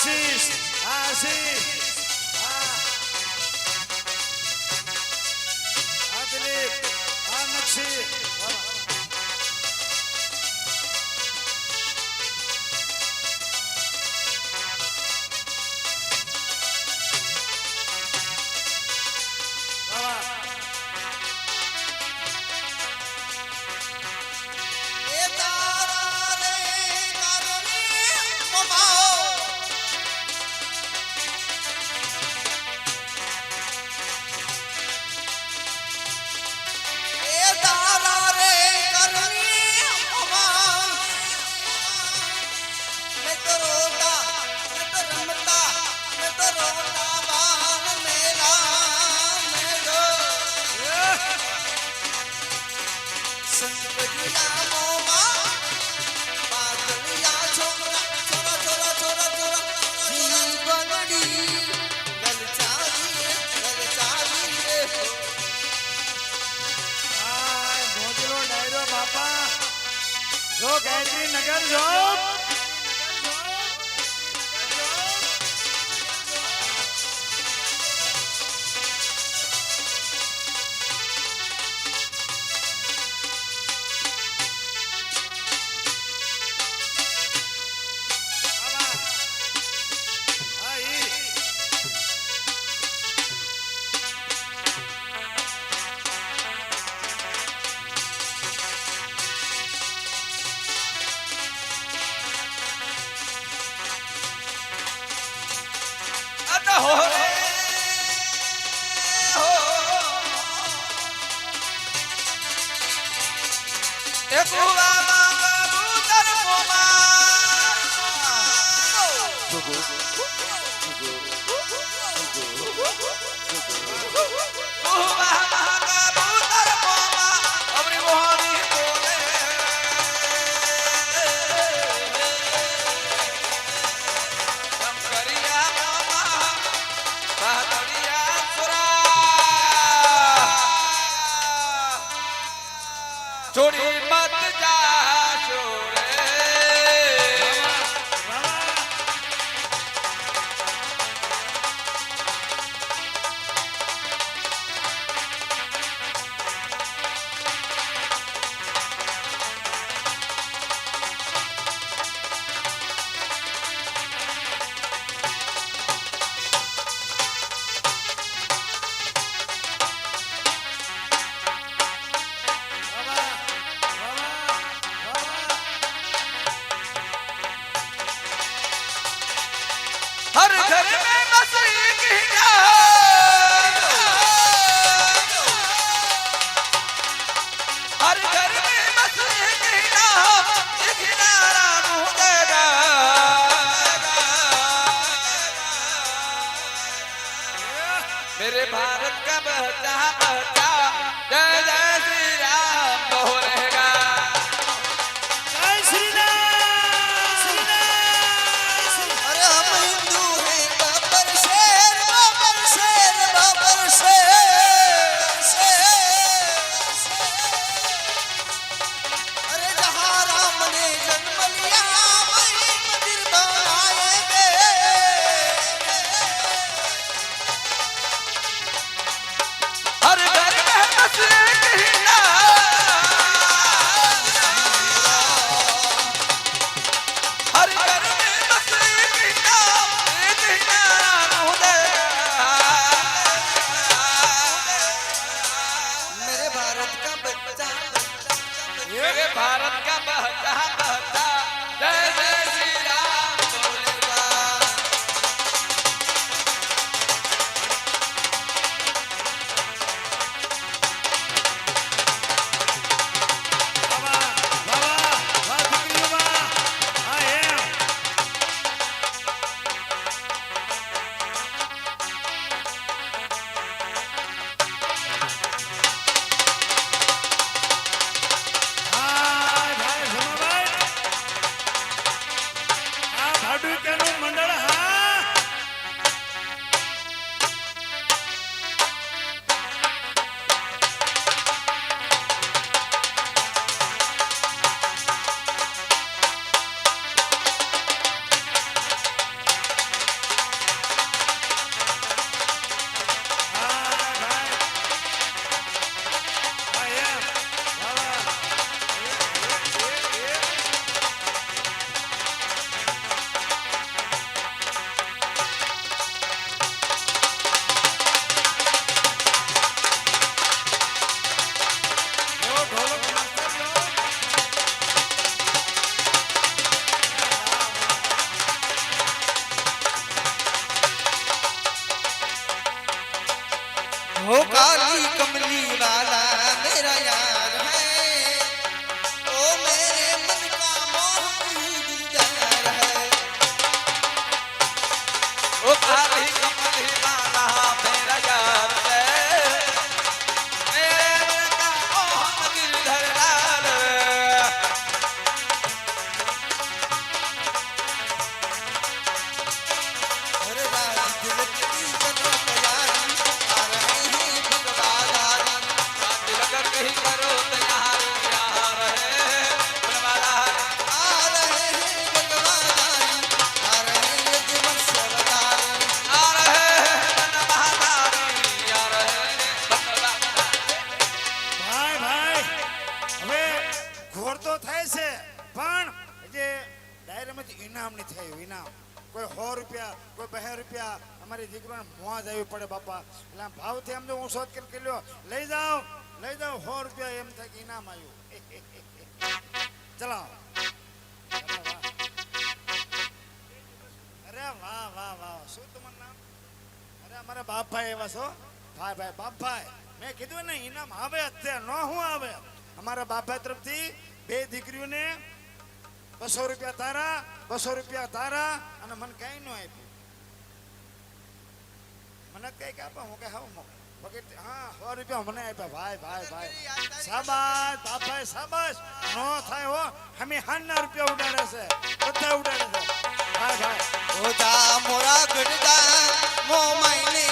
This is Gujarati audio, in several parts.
આશીષ આશીષ આ દિલીપ આ નક્ષી તે કુવા চোরে মাথা मेरे भारत का बहता बहता जय जय श्री राम रहेगा Yeah. Hallelujah. અમારી મોં આવી પડે બાપા. એટલે ભાવથી જો હું શોધ કરી કે લ્યો, લઈ જાઓ લઈ જાઓ, સો રૂપિયા એમ થાય ઇનામ આવ્યું. ચલાવો અરે વાહ વાહ વાહ શું તમારું નામ? અરે અમારા બાપભાઈ એવા છો? ભાઈ ભાઈ, બાપભાઈ. મેં કીધું ને ઇનામ આવે અત્યારે, ન હું આવે. અમારા બાપભાઈ તરફથી બે દીકરીઓને બસો રૂપિયા તારા, બસો રૂપિયા તારા અને મને કઈ ન આપ્યું. મને કઈ આપો હું કઈ હાવ વગેરે હા સો રૂપિયા મને આપ્યા. ભાઈ ભાઈ ભાઈ. શાબાશ બાપભાઈ સાબાસ નો થાય હો અમે હાનના રૂપિયા ઉડાડે છે. બધા ઉડાડે છે. ભાઈ ભાઈ. મોરા ગઢડા મો મહિને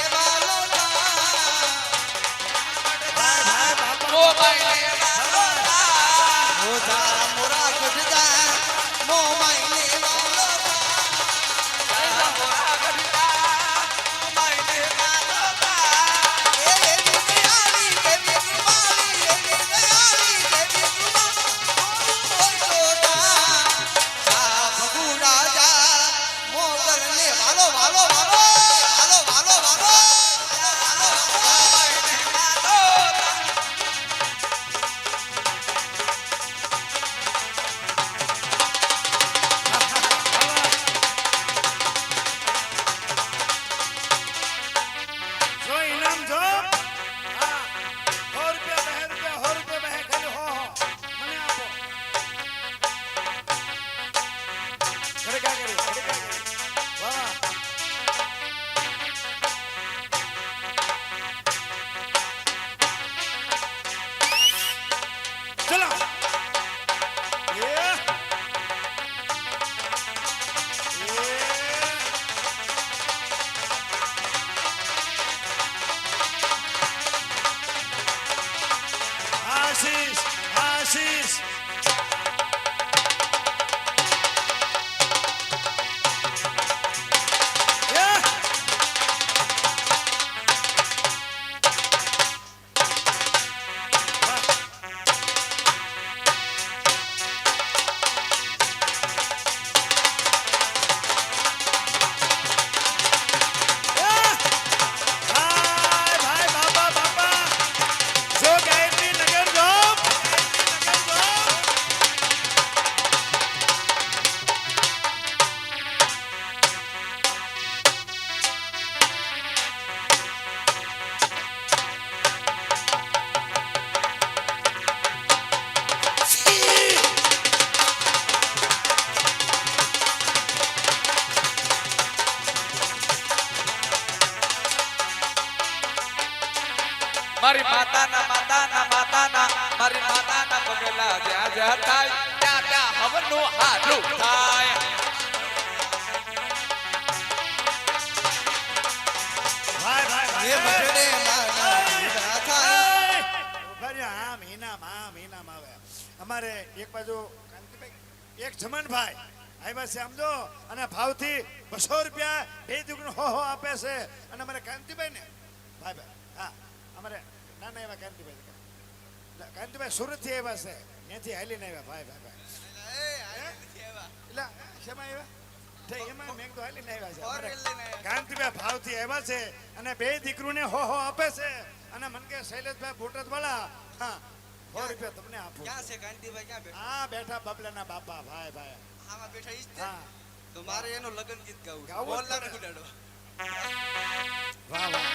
અમારે એક બાજુ એક જમનભાઈ આવ્યા છે સમજો અને ભાવથી બસો રૂપિયા બે દુગણું હો હો આપે છે. અને અમારે કાંતિભાઈ ને ભાઈ ભાઈ હા અમારે નાના એવા કાંતિભાઈ કાંતિભાઈ સુરતથી આવ્યા છે. ત્યાંથી હાલીને આવ્યા ભાઈ ભાઈ ભાઈ. શેમાં આવ્યા? કાંતિભાઈ ભાવથી છે અને બે દીકરીને હો હો આપે છે. અને મને કે શૈલેષભાઈ બોટાદ વાળા હા સો રૂપિયા તમને આપું ક્યાં છે. કાંતિભાઈ ક્યાં બેઠા? હા બેઠા બબલાના બાપા ભાઈ ભાઈ. આમાં બેઠા ઈ જ તો મારે એનું લગ્ન ગીત ગાવું મોહનલાલ પડે. ગુડાડો. વાહ વાહ.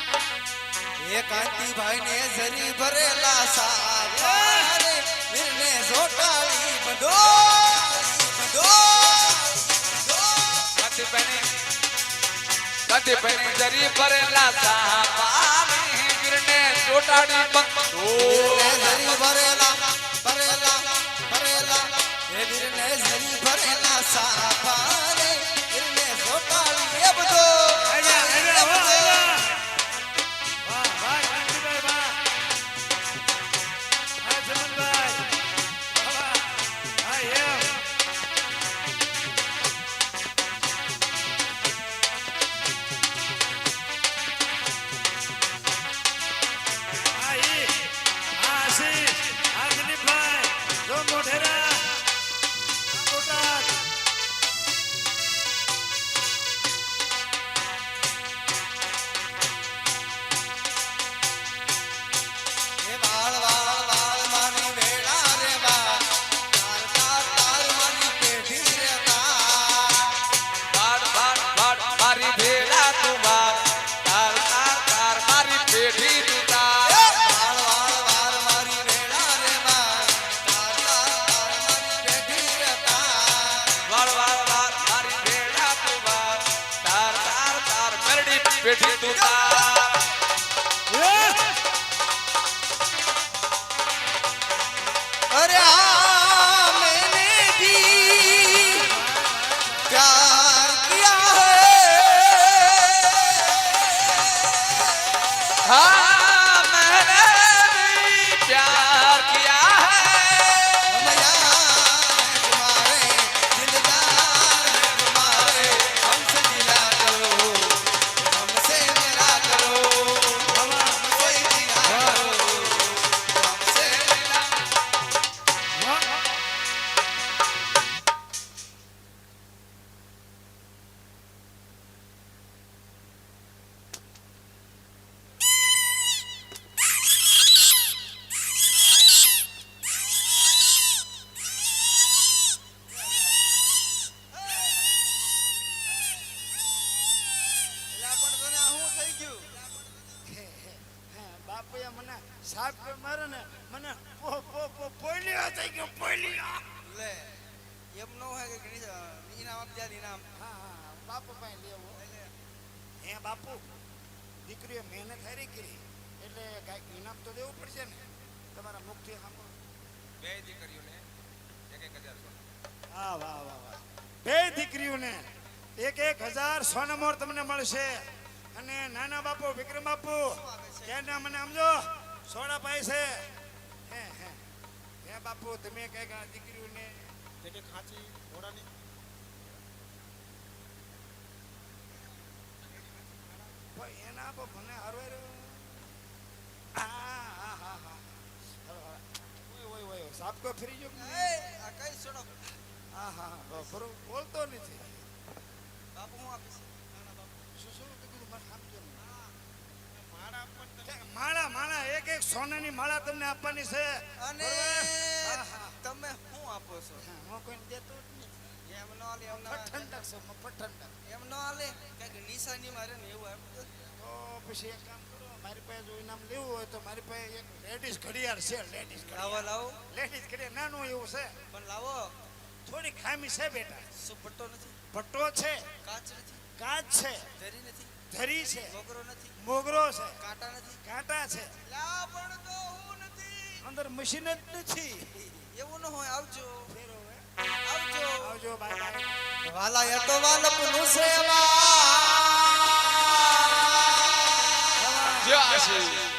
એ કાંતિભાઈ ને જરી ભરેલા સારે વીરને જોટાળી બંધો. બંધો. કાંતિ પહેણી કાંતિ જરી ભરેલા વીરને ચોટાડી વીરને જરી ભરેલા ભરેલા ભરેલા એ વીરને જરી ભરેલા સારા વીરને ઇનામ આપ ઇનામ હા હા બાપુ પાસે લેવો હે. બાપુ દીકરીએ મહેનત હારી કરી. એટલે કાંઈક ઇનામ તો દેવું પડશે ને. તમારા મુખથી સાંભળો. બે દીકરીઓને એક એક હજાર સોના. હા વાહ વાહ વાહ. બે દીકરીઓને એક એક હજાર સોના મોર તમને મળશે. અને નાના બાપુ વિક્રમ બાપુ ત્યાંના મને સમજો સોના પાય છે. હે હે. હે બાપુ તમે કંઈક આ દીકરીઓને ખાંચી ઘોડાની. પણ એના પર મને હરવાય હા હા હા હા હવે, હવે. ઓય ફરી આ કઈ હા હા હા. બોલતો નથી. બાપુ હું આપીશ. શું શું? કીધું મને સમજો માળા માળા. એક એક સોનાની માળા તમને આપવાની છે. અને બરોબર? હા, હા. તમે શું આપો છો? હા, કોઈને દેતો જ નથી. એમ ન લે એમ ઠંડક છે ઠંડક એમ ન આલે કે નિશાની મારે ને એવું એમ તો પછી એક કામ કરો મારી પાસે જો ઇનામ લેવું હોય તો મારી પાસે એક લેડીઝ ઘડિયાળ છે લેડીઝ લાવો લાવો. લેડીઝ ઘડિયાળ નાનું એવું છે. પણ લાવો. થોડી ખામી છે બેટા. શું પટ્ટો નથી? પટ્ટો છે. કાચ નથી? કાચ છે. ધરી નથી? ધરી છે. મોગરો નથી? મોગરો છે. કાંટા નથી? કાંટા છે. લા પણ તો હું નથી. અંદર મશીન જ નથી. વાલા એ તો વાલપનું સેવા. જય શ્રી